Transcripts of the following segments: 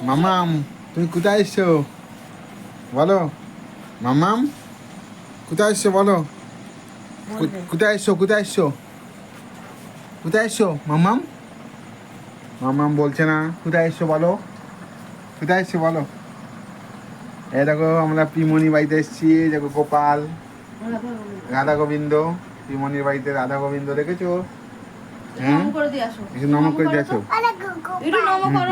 মামাম তুমি কোথায় এসছো? বলো। মামাম কোথায় এসছো বলো। কোথায় এসছো কোথায় এসছো? কোথায় এসছো মামাম? মামাম বলছে না কোথায় এসছো বলো। কোথায় এসছো বলো। এই দেখো আমরা পিমনি বাড়িতে এসেছি দেখো গোপাল রাধা গোবিন্দ পিমনির বাড়িতে রাধা গোবিন্দ দেখেছ? হ্যাঁ? নম করে দিয়ে আসো। একটু নমক করে দিয়ে আসো।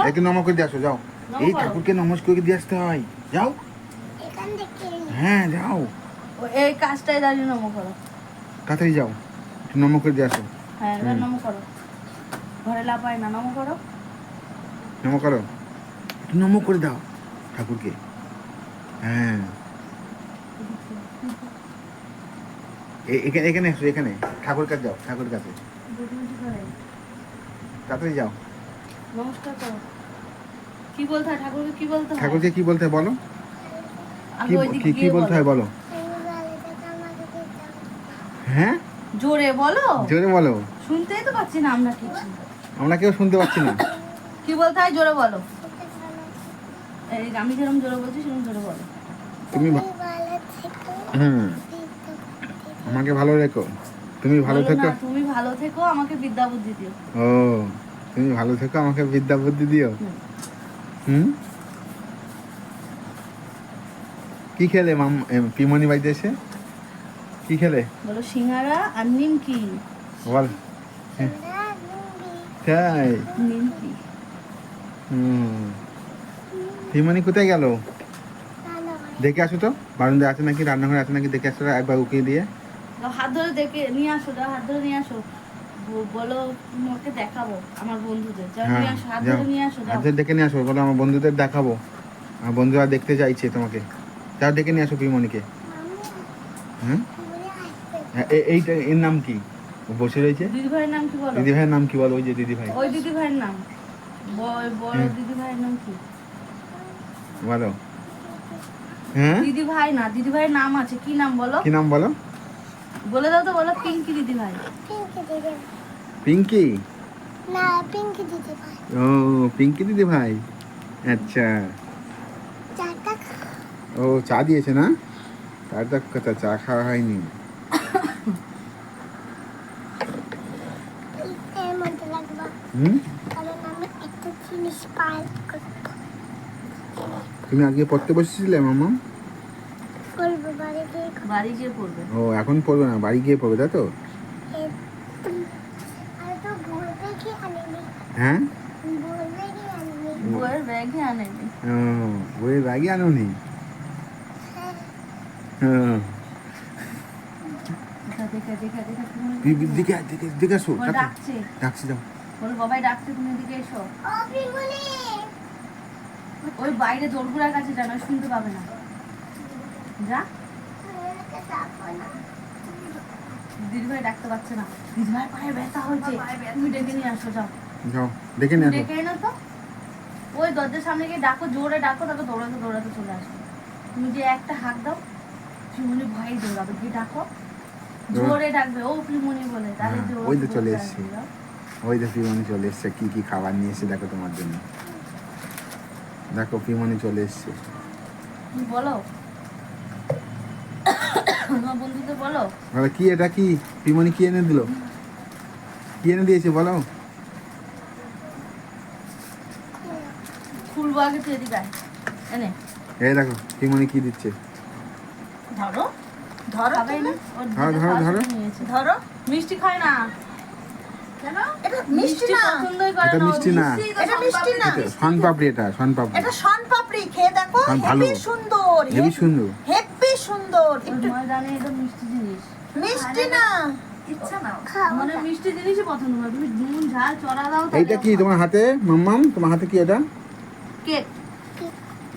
একটু নম নমক করে দিয়ে আসো যাও। এই ঠাকুরকে নমস্কার করে দিয়ে আসতে হয়। যাও। এখান থেকে। হ্যাঁ যাও। ও, এই কাজটাই দাঁড়িয়ে নম করো। তাড়াতাড়ি যাও। একটু নমক করে দিয়ে আসো। হ্যাঁ এবার নম করো। ঘরে লাপাই না নম করো। নমক করো। একটু নমক করে দাও ঠাকুরকে। হ্যাঁ। এখানে এখানে এসো এখানে। ঠাকুর কাছে যাও ঠাকুর কাছে। তাড়াতাড়ি যাও। নমস্কার করো। কি বলতে হয়? ঠাকুরকে কি বলতে হয়? ঠাকুরকে কি বলতে হয় বলো? কি কি- বলতে হয় বলো? হ্যাঁ? জোরে বলো। জোরে বলো। শুনতেই তো পাচ্ছি না আমরা ঠিক আমরা কেউ শুনতে পাচ্ছি না। কি বলতে হয়? জোরে বলো। এই আমি যেরকম জোরে বলছি সেরকম জোরে বলো। তুমি হুম। আমাকে ভালো রেখো। তুমি ভালো থেকো। তুমি ভালো থেকো আমাকে বিদ্যা বুদ্ধি দিও। ও তুমি ভালো থেকো আমাকে বিদ্যা বুদ্ধি দিও। হুম। কি খেলে মাম পিমনি বাড়িতে এসে? কি খেলে? বলো সিঙ্গারা আর নিমকি বল। তাই। নিমকি। হুম। পিমনি কোথায় গেল? দেখে আসো তো। বারান্দা আছে নাকি? রান্নাঘরে আছে নাকি? দেখে আসো একবার উকিয়ে দিয়ে। হাত ধরে দেখে নিয়ে আসো হাত ধরে নিয়ে আসো। বলো তোমাকে দেখাবো আমার বন্ধুদের। হ্যাঁ নিয়ে আসো হাত নিয়ে বলো আমার বন্ধুদের দেখাবো। আমার বন্ধুরা দেখতে চাইছে তোমাকে। যাও ডেকে নিয়ে আসো পিমনিকে। হুম হ্যাঁ, এ- এইটা এর নাম কি? বসে রয়েছে? দিদি ভাইয়ের নাম কি বলো? দিদি ভাইয়ের নাম কি বলো ওই যে দিদি ভাই ওই দিদি ভাইয়ের নাম বড় দিদি ভাইয়ের নাম কি? বলো। হ্যাঁ? দিদি ভাই না দিদি ভাইয়ের নাম আছে। কি নাম বলো? কি নাম বলো? বলে দাও তো বলো পিঙ্কি দিদি ভাই পিঙ্কি দিদি পিঙ্কি? না পিঙ্কি দিদি ভাই। ও পিঙ্কি দিদি ভাই? আচ্ছা। ও চা দিয়েছে না? তার তো কথা চা খাওয়া হয়নি। তুমি আজকে পড়তে বসেছিলে মামা? ও এখন পড়বে না বাড়ি গিয়ে পড়বে তাই তো একদম আর তো বলবে কি আনেনি হ্যাঁ? বইয়ের ব্যাগে আনেনি। বইয়ের আনোনি? ডাকছে। বল বাবাই ডাকছে তুমি এদিকে এসো। ওই বাইরে কাছে জানো শুনতে পাবে না। যা। ডাকতে পারছে না। দিদি ভাই পায়ে ব্যথা হয়েছে। তুমি ডেকে নিয়ে আসো যাও। যাও দেখে নিয়ে আসো। ডেকে তো। ওই দরজার সামনে গিয়ে ডাকো জোরে ডাকো তারপর দৌড়াতে দৌড়াতে চলে আসো। তুমি যে একটা হাত দাও পিমনি ভয় দৌড়াবে গিয়ে ডাকো। জোরে ডাকবে ও পিমনি বলে তাহলে হ্যাঁ, ওই তো চলে ডাকবে, ওই দেখো পিমনি চলে এসছে কি কি খাবার নিয়ে এসে দেখো তোমার জন্য। দেখো পিমনি চলে এসছে। তুমি বলো। বন্ধুদের বলো। বলো কি এটা কি? পিমনি কি এনে দিল? কি এনে দিয়েছে বলো। খুলবো আগে তুই এদিকে এনে। এই দেখো পিমনি কি দিচ্ছে? ধরো। ধরো খাবেই না ওর ধরো, ধরো, ধরো। ধরো। মিষ্টি খায় না। এটা মিষ্টি মিষ্টি না। এটা মিষ্টি না। এটা মিষ্টি না। শন পাপড়ি এটা শন পাপড়ি। এটা শন পাপড়ি। খেয়ে দেখো ভালো। হেভি সুন্দর হেবি সুন্দর। হেভি সুন্দর। একটু ময়দানে এটা মিষ্টি জিনিস। মিষ্টি না। ইচ্ছা মানে মিষ্টি জিনিসই পছন্দ করে। তুমি নুন ঝাল চড়া দাও এইটা কি তোমার হাতে মাম্মাম? তোমার হাতে কি এটা? কেক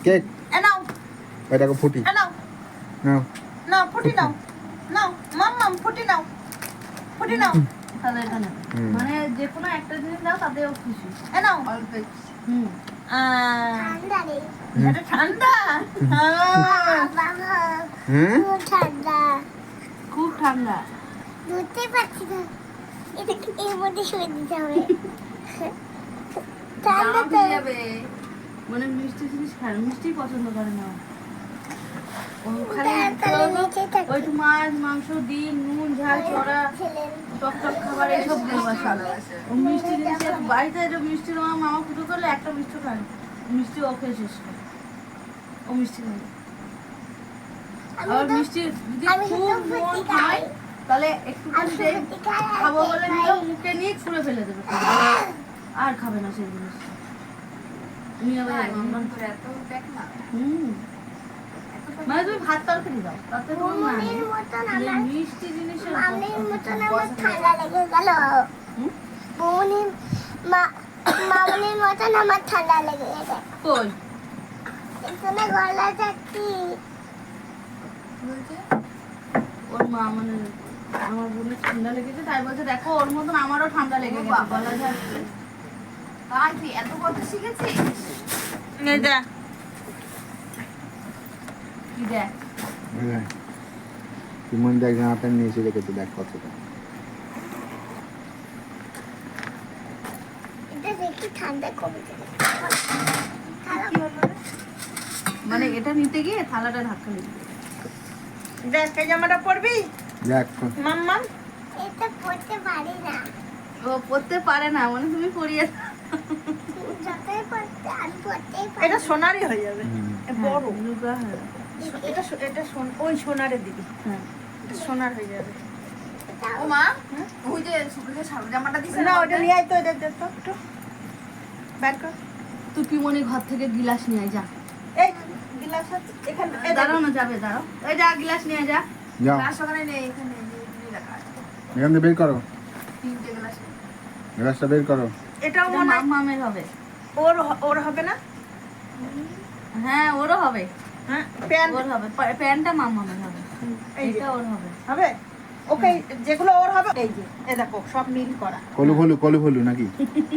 কেক এ নাও দেখো ফুটি এ নাও নাও নাও ফুটি নাও নাও মাম মাম ফুটি নাও ফুটি নাও তাহলে মানে যে কোনো একটা জিনিস দাও তাতেও খুশি। এ নাও হুম ঠান্ডা ঠান্ডা? আহ, বাবা হ্যাঁ খুব ঠান্ডা। খুব ঠান্ডা। ধরতে পারছি না। এটা এর মধ্যে শুয়ে দিতে হবে? ঠান্ডা যাবে। মানে মিষ্টি জিনিস খায় মিষ্টি পছন্দ করে না। ওই মাছ মাংস ডিম নুন ঝাল চড়া ছেলে টক টক খাবার এইসব ভালোবাসে ও মিষ্টি জিনিস বাড়িতে যে মিষ্টি তোমার মামা পুজো করলে একটা মিষ্টি মিষ্টি ও খেয়ে শেষ করে। ও মিষ্টি আবার মিষ্টি যদি খুব মন খায় তাহলে একটু খাব বলে মুখে নিয়ে ছুঁড়ে ফেলে দেবে। আর খাবে না সেই জিনিস। তুমি আবার হুম। মানে তুমি ভাত তরকারি দাও তাতে তোমার না নেই। মনের মতন এই আমার মিষ্টি জিনিসের মামনির মতন আমার ঠান্ডা লেগে গেল। হুম? বৌনির মা- মামনির মতন আমার ঠান্ডা লেগে গেছে। এখানে ওর মানে আমার বোনের ঠান্ডা লেগেছে তাই বলছে দেখো ওর মতন আমারও ঠান্ডা লেগে গেছে। গলা ঝাড়ছে তাই তুই এত কথা শিখেছিস? এই দেখ কি দেখ ইমন দেখ জামা প্যান্ট নিয়ে রেখেছে দেখ কতটা? মানে এটা নিতে গিয়ে থালাটা ধাক্কা লেগে দেখ এই জামাটা পরবি? দেখ মাম্মাম? এটা পড়তে পারি না। ও পড়তে পারে না মানে তুমি পড়িয়ে দাও। এটা সোনারই হয়ে যাবে। বড়। লুগা গেছে। এটা এটা ওই সোনারে দিবি। এটা সোনার হয়ে যাবে। ও মা ওই যে সুপ্রিয়া সাদা জামাটা দিছে না ওটা নিয়ে আয় তো এটা দে তো একটু। বের কর। তুই পিমনি ঘর থেকে গিলাস নিয়ে যা। এই গিলাস এখানে দাঁড়াও না যাবে দাঁড়াও। এই যা গিলাস নিয়ে যা। গ্লাস ওখানে নেই এখানে এখানে বের করো। তিনটে গ্লাস গ্লাসটা বের করো। এটাও মনে হয় মামের হবে। ওর ওর হবে না? হ্যাঁ ওরও হবে। হ্যাঁ প্যান্ট। ওর হবে। প্যান্টটা মামামের হবে। এই যে। এটা ওর হবে। হবে? ওকে যেগুলো ওর হবে এই যে এই দেখো সব মিল করা। কলু ফলু কলু ফলু নাকি?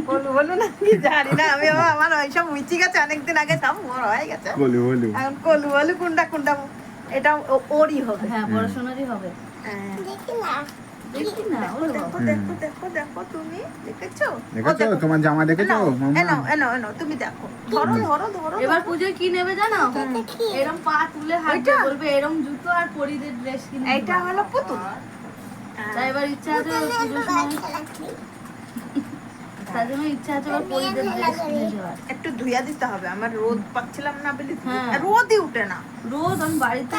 বলু বলু না কি জানি না আমি আমার ওইসব মিচি গেছে অনেকদিন আগে সব বড় হয়ে গেছে। কলু ফলু এখন কলু বলু কোনটা কোনটা এটা ও- ওরই হবে। হ্যাঁ পড়াশোনারই হবে। হ্যাঁ। দেখি না। দেখি না দেখো দেখো দেখো দেখো তুমি দেখেছ? দেখেছ? তোমার জামা দেখেছ? এনাও, মাম্মা এনাও, এনাও, এনাও, তুমি দেখো। ধরো ধরো ধরো এবার পুজোয় কি নেবে জানো? দেখি। পা তুলে হাঁটবে বলবে এরম জুতো আর পরিদের ড্রেস কিনে এইটা হলো পুতুল। তাই এবার ইচ্ছা আছে ওর সময় তার জন্য ইচ্ছা আছে ওর পরিদের ড্রেস কিনে দেওয়ার। একটু ধুইয়া দিতে হবে আমার রোদ পাচ্ছিলাম না বলে হ্যাঁ। রোদই উঠে না। রোদ আমি বাড়িতে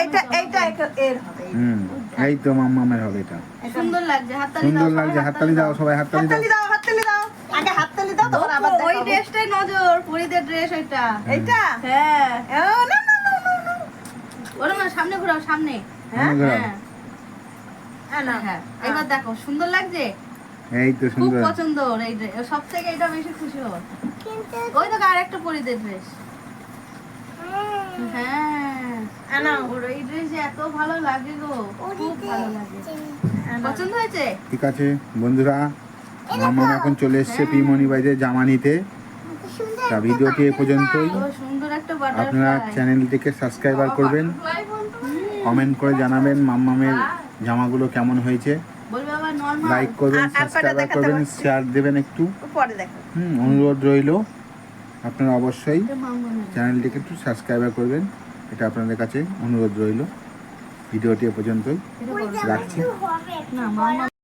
এইটা এইটা এর হবে হুম। এই তো মাম্মামের হবে এটা। সুন্দর লাগছে হাততালি দাও সুন্দর লাগছে হাততালি দাও সবাই হাততালি দাও। হাততালি দাও হাততালি দাও। আগে হাততালি দাও তারপর আবার ওই ড্রেসটাই নজর পরিদের ড্রেস ওইটা। এইটা? হ্যাঁ। ও, না না না না ওরা না সামনে ঘোরাও সামনে। হ্যাঁ? হ্যাঁ। হ্যাঁ, না। হ্যাঁ। এবার দেখো সুন্দর লাগছে? এই তো সুন্দর খুব পছন্দ ওর এই ড্রেস সব থেকে এটা বেশি খুশি কিন্তু ওই তো আর একটা পরিদের ড্রেস। হ্যাঁ, হ্যাঁ হ্যাঁ, না ওর এই ড্রেস এত ভালো লাগে গো। খুব ভালো লাগে। হ্যাঁ, পছন্দ হয়েছে? ঠিক আছে বন্ধুরা মাম্মাম এখন চলে এসছে পিমনি বাইরে জামা নিতে তা ভিডিওটি এ পর্যন্তই। ও সুন্দর একটা আপনারা চ্যানেলটিকে সাবস্ক্রাইবার করবেন। কমেন্ট করে জানাবেন মাম্মামের জামাগুলো কেমন হয়েছে। বলবে আবার নরমাল লাইক করবেন সাবস্ক্রাইবার করবেন শেয়ার দেবেন একটু। হুম অনুরোধ রইল। আপনারা অবশ্যই চ্যানেলটিকে একটু সাবস্ক্রাইবার করবেন। এটা আপনাদের কাছে অনুরোধ রইল। ভিডিওটি এ পর্যন্তই। রাখছি। হবে। না মামা